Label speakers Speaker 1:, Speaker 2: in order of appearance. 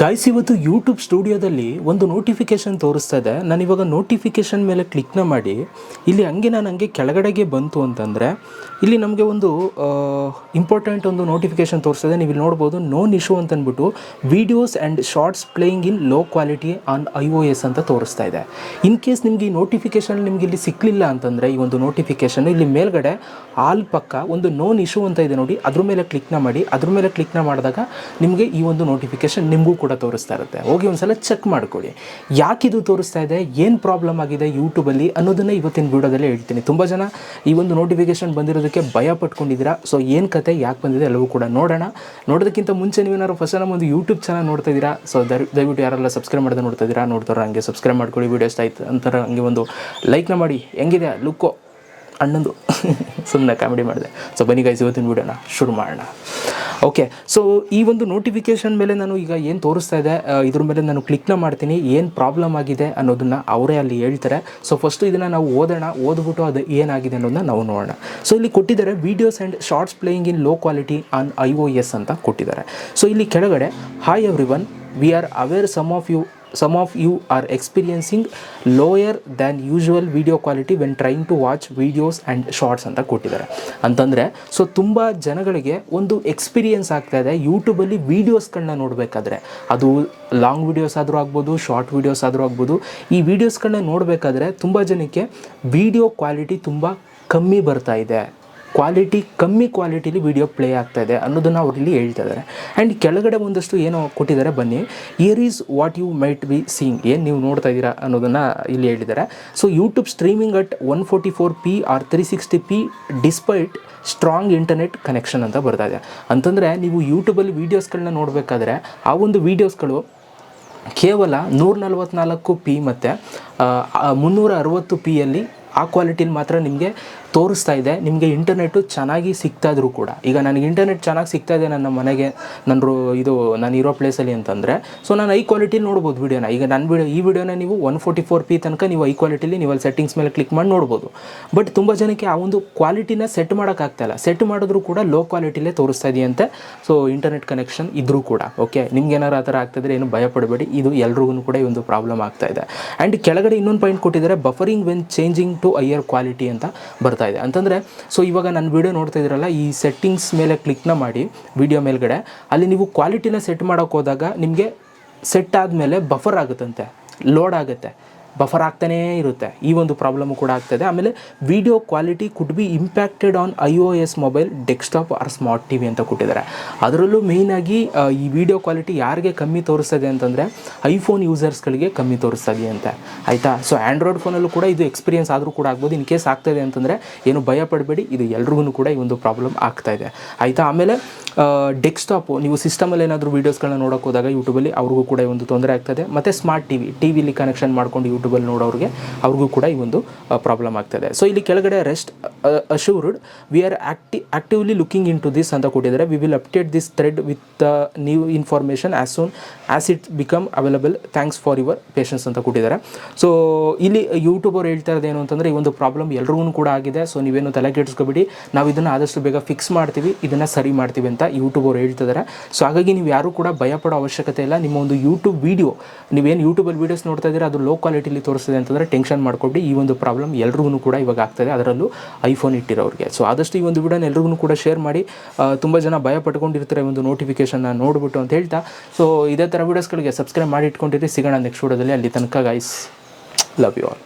Speaker 1: Guys ಇವತ್ತು YouTube ಸ್ಟುಡಿಯೋದಲ್ಲಿ ಒಂದು ನೋಟಿಫಿಕೇಶನ್ ತೋರಿಸ್ತಾ ಇದೆ. ನಾನು ಇವಾಗ ನೋಟಿಫಿಕೇಶನ್ ಮೇಲೆ ಕ್ಲಿಕ್ನ ಮಾಡಿ, ಇಲ್ಲಿ ಹಂಗೆ ನಾನು ಹಂಗೆ ಕೆಳಗಡೆಗೆ ಬಂತು ಅಂತಂದರೆ, ಇಲ್ಲಿ ನಮಗೆ ಒಂದು ಇಂಪಾರ್ಟೆಂಟ್ ಒಂದು ನೋಟಿಫಿಕೇಶನ್ ತೋರಿಸ್ತಾ ಇದೆ. ನೀವು ಇಲ್ಲಿ ನೋಡ್ಬೋದು ನೋನ್ ಇಶ್ಯೂ ಅಂತಂದ್ಬಿಟ್ಟು videos and shorts playing in low quality on I O S ಅಂತ ತೋರಿಸ್ತಾ ಇದೆ. ಇನ್ ಕೇಸ್ ನಿಮಗೆ ಈ ನೋಟಿಫಿಕೇಶನ್ ನಿಮಗೆ ಇಲ್ಲಿ ಸಿಕ್ಕಲಿಲ್ಲ ಅಂತಂದರೆ, ಈ ಒಂದು ನೋಟಿಫಿಕೇಶನ್ ಇಲ್ಲಿ ಮೇಲ್ಗಡೆ ಆಲ್ ಪಕ್ಕ ಒಂದು ನೋನ್ ಇಶ್ಯೂ ಅಂತ ಇದೆ ನೋಡಿ, ಅದ್ರ ಮೇಲೆ ಕ್ಲಿಕ್ನ ಮಾಡಿ, ಅದ್ರ ಮೇಲೆ ಕ್ಲಿಕ್ನ ಮಾಡಿದಾಗ ನಿಮಗೆ ಈ ಒಂದು ನೋಟಿಫಿಕೇಶನ್ ನಿಮಗೂ ಕೂಡ ತೋರಿಸ್ತಾ ಇರುತ್ತೆ. ಹೋಗಿ ಒಂದ್ಸಲ ಚೆಕ್ ಮಾಡ್ಕೊಳ್ಳಿ. ಯಾಕಿದು ತೋರಿಸ್ತಾ ಇದೆ? ಏನು ಪ್ರಾಬ್ಲಮ್ ಆಗಿದೆ ಯೂಟ್ಯೂಬಲ್ಲಿ ಅನ್ನೋದನ್ನ ಇವತ್ತಿನ ವಿಡಿಯೋದಲ್ಲಿ ಹೇಳ್ತೀನಿ. ತುಂಬ ಜನ ಈ ಒಂದು ನೋಟಿಫಿಕೇಶನ್ ಬಂದಿರೋದಕ್ಕೆ ಭಯ ಪಟ್ಕೊಂಡಿದ್ದೀರಾ? ಸೊ ಏನು ಕತೆ, ಯಾಕೆ ಬಂದಿದೆ ಎಲ್ಲವೂ ಕೂಡ ನೋಡೋಣ. ನೋಡೋದಕ್ಕಿಂತ ಮುಂಚೆ ನೀವೇನಾದ್ರು ಫಸ್ಟ್ ನಮ್ಮ ಒಂದು ಯೂಟ್ಯೂಬ್ ಚಾನಲ್ ನೋಡ್ತಾ ಇದ್ದೀರಾ? ಸೊ ದಯವಿಟ್ಟು ಯಾರೆಲ್ಲ ಸಬ್ಸ್ಕ್ರೈಬ್ ಮಾಡಿದ್ರೆ ನೋಡ್ತಾ ಇದ್ದೀರಾ, ನೋಡ್ತಾರೆ ಹಂಗೆ ಸಬ್ಸ್ಕ್ರೈಬ್ ಮಾಡ್ಕೊಳ್ಳಿ. ವೀಡಿಯೋಸ್ ಆಯ್ತು ಅಂತಾರೆ ಹಂಗೆ ಒಂದು ಲೈಕ್ನ ಮಾಡಿ. ಹೆಂಗಿದೆ ಲುಕ್ಕು ಅಣ್ಣಂದು ಸುಮ್ಮನೆ ಕಾಮಿಡಿ ಮಾಡಿದೆ. ಸೊ ಬನ್ನಿ ಗೈಸ್ ಇವತ್ತಿನ ವಿಡಿಯೋನ ಶುರು ಮಾಡೋಣ. ಓಕೆ ಸೊ ಈ ಒಂದು ನೋಟಿಫಿಕೇಷನ್ ಮೇಲೆ ನಾನು ಈಗ ಏನು ತೋರಿಸ್ತಾ ಇದೆ ಇದ್ರ ಮೇಲೆ ನಾನು ಕ್ಲಿಕ್ನ ಮಾಡ್ತೀನಿ. ಏನು ಪ್ರಾಬ್ಲಮ್ ಆಗಿದೆ ಅನ್ನೋದನ್ನು ಅವರೇ ಅಲ್ಲಿ ಹೇಳ್ತಾರೆ. ಸೊ ಫಸ್ಟು ಇದನ್ನು ನಾವು ಓದೋಣ. ಓದ್ಬಿಟ್ಟು ಅದು ಏನಾಗಿದೆ ಅನ್ನೋದನ್ನ ನಾವು ನೋಡೋಣ. ಸೊ ಇಲ್ಲಿ ಕೊಟ್ಟಿದ್ದಾರೆ videos and shorts playing in low quality on I O S ಅಂತ ಕೊಟ್ಟಿದ್ದಾರೆ. ಸೊ ಇಲ್ಲಿ ಕೆಳಗಡೆ hi everyone we are aware some of you some of you are experiencing lower than usual video quality when trying to watch videos and shorts ಅಂತ ಕೊಟ್ಟಿದ್ದಾರೆ. ಅಂತಂದರೆ so ತುಂಬ ಜನಗಳಿಗೆ ಒಂದು ಎಕ್ಸ್ಪೀರಿಯನ್ಸ್ ಆಗ್ತಾ ಇದೆ. ಯೂಟ್ಯೂಬಲ್ಲಿ ವೀಡಿಯೋಸ್ಗಳನ್ನ ನೋಡಬೇಕಾದ್ರೆ. ಅದು ಲಾಂಗ್ ವೀಡಿಯೋಸ್ ಆದರೂ ಆಗ್ಬೋದು ಶಾರ್ಟ್ ವೀಡಿಯೋಸ್ ಆದರೂ ಆಗ್ಬೋದು. ಈ ವೀಡಿಯೋಸ್ಗಳನ್ನ ನೋಡಬೇಕಾದ್ರೆ ತುಂಬ ಜನಕ್ಕೆ ವೀಡಿಯೋ ಕ್ವಾಲಿಟಿ ತುಂಬ ಕಮ್ಮಿ ಬರ್ತಾ ಇದೆ. ಕ್ವಾಲಿಟಿ ಕಮ್ಮಿ ಕ್ವಾಲಿಟಿಲಿ ವಿಡಿಯೋ ಪ್ಲೇ ಆಗ್ತಾ ಇದೆ ಅನ್ನೋದನ್ನು ಅವ್ರು ಇಲ್ಲಿ ಹೇಳ್ತಾ ಇದ್ದಾರೆ. ಆ್ಯಂಡ್ ಕೆಳಗಡೆ ಒಂದಷ್ಟು ಏನೋ ಕೊಟ್ಟಿದ್ದಾರೆ, ಬನ್ನಿ. Here is what you might be seeing ಏನು ನೀವು ನೋಡ್ತಾ ಇದ್ದೀರಾ ಅನ್ನೋದನ್ನು ಇಲ್ಲಿ ಹೇಳಿದ್ದಾರೆ. So YouTube streaming at one forty four P or three sixty P despite strong internet connection ಅಂತ ಬರ್ತಾ ಇದೆ. ಅಂತಂದರೆ ನೀವು ಯೂಟ್ಯೂಬಲ್ಲಿ ವೀಡಿಯೋಸ್ಗಳನ್ನ ನೋಡಬೇಕಾದ್ರೆ ಆ ಒಂದು ವೀಡಿಯೋಸ್ಗಳು ಕೇವಲ ನೂರ ನಲ್ವತ್ನಾಲ್ಕು ಪಿ ಮತ್ತು ಮುನ್ನೂರ ಅರವತ್ತು ಪಿಯಲ್ಲಿ ಆ ಕ್ವಾಲಿಟಿಲಿ ಮಾತ್ರ ನಿಮಗೆ ತೋರಿಸ್ತಾ ಇದೆ. ನಿಮಗೆ ಇಂಟರ್ನೆಟ್ಟು ಚೆನ್ನಾಗಿ ಸಿಗ್ತಾ ಇದ್ರೂ ಕೂಡ. ಈಗ ನನಗೆ ಇಂಟರ್ನೆಟ್ ಚೆನ್ನಾಗಿ ಸಿಗ್ತಾ ಇದೆ ನನ್ನ ಮನೆಗೆ. ನನ್ನರು ಇದು ನಾನು ಇರೋ ಪ್ಲೇಸಲ್ಲಿ ಅಂತಂದರೆ. ಸೊ ನಾನು ಐ ಕ್ವಾಲಿಟಿಲಿ ನೋಡ್ಬೋದು ವೀಡಿಯೋನ ಈಗ ನನ್ನ ವಿಡಿಯೋ ಈ ವಿಡಿಯೋನ ನೀವು ಒನ್ ಫೋರ್ಟಿ ಫೋರ್ ಪಿ ತನಕ ನೀವು ಐ ಕ್ವಾಲಿಟಿಲಿ ನೀವು ಅಲ್ಲಿ ಸೆಟ್ಟಿಂಗ್ಸ್ ಮೇಲೆ ಕ್ಲಿಕ್ ಮಾಡಿ ನೋಡ್ಬೋದು. ಬಟ್ ತುಂಬ ಜನಕ್ಕೆ ಆ ಒಂದು ಕ್ವಾಲಿಟಿನ ಸೆಟ್ ಮಾಡೋಕ್ಕಾಗ್ತಾಯಿಲ್ಲ ಸೆಟ್ ಮಾಡಿದ್ರು ಕೂಡ ಲೋ ಕ್ವಾಲಿಟಿಲೇ ತೋರಿಸ್ತಾ ಇದೆಯಂತೆ. ಸೊ ಇಂಟರ್ನೆಟ್ ಕನೆಕ್ಷನ್ ಇದ್ರೂ ಕೂಡ. ಓಕೆ ನಿಮ್ಗೆ ಏನಾರು ಆ ಥರ ಆಗ್ತಿದ್ರೆ ಏನು ಭಯ ಪಡಬೇಡಿ. ಇದು ಎಲ್ರಿಗೂ ಕೂಡ ಈ ಒಂದು ಪ್ರಾಬ್ಲಮ್ ಆಗ್ತಾ ಇದೆ. ಆ್ಯಂಡ್ ಕೆಳಗಡೆ ಇನ್ನೊಂದು ಪಾಯಿಂಟ್ ಕೊಟ್ಟಿದ್ದಾರೆ buffering when changing to higher quality ಅಂತ ಬರ್ತಾ ಇದೆ. ಅಂತಂದರೆ ಸೊ ಇವಾಗ ನಾನು ವಿಡಿಯೋ ನೋಡ್ತಾ ಇದ್ದೀರಲ್ಲ ಈ ಸೆಟ್ಟಿಂಗ್ಸ್ ಮೇಲೆ ಕ್ಲಿಕ್ನ ಮಾಡಿ ವಿಡಿಯೋ ಮೇಲ್ಗಡೆ, ಅಲ್ಲಿ ನೀವು ಕ್ವಾಲಿಟಿನ ಸೆಟ್ ಮಾಡೋಕ್ಕೆ ಹೋದಾಗ ನಿಮಗೆ ಸೆಟ್ ಆದಮೇಲೆ ಬಫರ್ ಆಗುತ್ತಂತೆ ಲೋಡ್ ಆಗುತ್ತೆ. ಬಫರ್ ಆಗ್ತಾನೇ ಇರುತ್ತೆ. ಈ ಒಂದು ಪ್ರಾಬ್ಲಮ್ ಕೂಡ ಆಗ್ತದೆ. ಆಮೇಲೆ video quality could be impacted on I O S mobile desktop or smart T V ಅಂತ ಕೊಟ್ಟಿದ್ದಾರೆ. ಅದರಲ್ಲೂ ಮೇಯ್ನಾಗಿ ಈ ವಿಡಿಯೋ ಕ್ವಾಲಿಟಿ ಯಾರಿಗೆ ಕಮ್ಮಿ ತೋರಿಸ್ತದೆ ಅಂತಂದರೆ ಐಫೋನ್ ಯೂಸರ್ಸ್ಗಳಿಗೆ ಕಮ್ಮಿ ತೋರಿಸ್ತದೆ ಅಂತ. ಆಯಿತಾ? ಸೊ ಆ್ಯಂಡ್ರಾಯ್ಡ್ ಫೋನಲ್ಲೂ ಕೂಡ ಇದು ಎಕ್ಸ್ಪೀರಿಯನ್ಸ್ ಆದರೂ ಕೂಡ ಆಗ್ಬೋದು. ಇನ್ ಕೇಸ್ ಆಗ್ತದೆ ಅಂತಂದರೆ ಏನು ಭಯ ಪಡಬೇಡಿ, ಇದು ಎಲ್ರಿಗೂ ಕೂಡ ಈ ಒಂದು ಪ್ರಾಬ್ಲಮ್ ಆಗ್ತಾಯಿದೆ ಆಯಿತಾ? ಆಮೇಲೆ ಡೆಸ್ಕ್ಟಾಪು ನೀವು ಸಿಸ್ಟಮಲ್ಲಿ ಏನಾದರೂ ವೀಡಿಯೋಸ್ಗಳನ್ನ ನೋಡೋಕೆ ಹೋದಾಗ ಯೂಟ್ಯೂಬಲ್ಲಿ ಅವ್ರಿಗೂ ಕೂಡ ಈ ಒಂದು ತೊಂದರೆ ಆಗ್ತದೆ. ಮತ್ತು ಸ್ಮಾರ್ಟ್ ಟಿ ವಿ ಟಿ ವಿಲಿ ಕನೆಕ್ಷನ್ ಮಾಡ್ಕೊಂಡು ಯೂಟ್ಯೂಬಲ್ಲಿ ನೋಡೋರಿಗೆ ಅವ್ರಿಗೂ ಕೂಡ ಈ ಒಂದು ಪ್ರಾಬ್ಲಮ್ ಆಗ್ತದೆ. ಸೊ ಇಲ್ಲಿ ಕೆಳಗಡೆ rest assured we are acti actively looking in to this ಅಂತ ಕೊಟ್ಟಿದ್ದಾರೆ. We will update this thread with new information as soon as it become available thanks for your patience ಅಂತ ಕೊಟ್ಟಿದ್ದಾರೆ. ಸೊ ಇಲ್ಲಿ YouTube ಅವ್ರು ಹೇಳ್ತಾ ಏನು ಅಂತಂದರೆ ಈ ಒಂದು ಪ್ರಾಬ್ಲಮ್ ಎಲ್ರಿಗೂ ಕೂಡ ಆಗಿದೆ. ಸೊ ನೀವೇನು ತಲೆ ಕೆಡಿಸ್ಕೊಬಿಡಿ ನಾವು ಇದನ್ನು ಆದಷ್ಟು ಬೇಗ ಫಿಕ್ಸ್ ಮಾಡ್ತೀವಿ. ಇದನ್ನು ಸರಿ ಮಾಡ್ತೀವಿ ಅಂತ ಯೂಟ್ಯೂಬ್ ಅವರು ಹೇಳ್ತಿದ್ದಾರೆ ಸೊ ಹಾಗಾಗಿ ನೀವು ಯಾರೂ ಕೂಡ ಭಯಪಡೋ ಅವಶ್ಯಕತೆ ಇಲ್ಲ. ನಿಮ್ಮ ಒಂದು ಯೂಟ್ಯೂಬ್ ವೀಡಿಯೋ ನೀವೇನು ಯೂಟ್ಯೂಬಲ್ಲಿ ವೀಡಿಯೋಸ್ ನೋಡ್ತಾ ಇದ್ದೀರಾ, ಅದು ಲೋ ಕ್ವಾಲಿಟಿಲಿ ತೋರಿಸ್ತದೆ ಅಂತಂದರೆ ಟೆನ್ಷನ್ ಮಾಡ್ಕೊಂಡು ಈ ಒಂದು ಪ್ರಾಬ್ಲಮ್ ಎಲ್ರಿಗೂ ಕೂಡ ಇವಾಗ ಆಗ್ತದೆ. ಅದರಲ್ಲೂ ಐಫೋನ್ ಇಟ್ಟಿರೋರಿಗೆ. ಸೊ ಆದಷ್ಟು ಈ ಒಂದು ವಿಡಿಯೋನ ಎಲ್ರಿಗೂ ಕೂಡ ಶೇರ್ ಮಾಡಿ. ತುಂಬ ಜನ ಭಯ ಪಟ್ಕೊಂಡಿರ್ತಾರೆ ಒಂದು ನೋಟಿಫಿಕೇಶನ್ನ ನೋಡ್ಬಿಟ್ಟು ಅಂತ ಹೇಳ್ತಾ. ಸೊ ಇದೇ ಥರ ವೀಡಿಯೋಸ್ಗಳಿಗೆ ಸಬ್ಸ್ಕ್ರೈಬ್ ಮಾಡಿ ಇಟ್ಕೊಂಡಿರಿ. ಸಿಗೋಣ ನೆಕ್ಸ್ಟ್ ವಿಡಿಯೋದಲ್ಲಿ ಅಲ್ಲಿ ತನಕ ಗೈಸ್ ಲವ್ ಯು ಆಲ್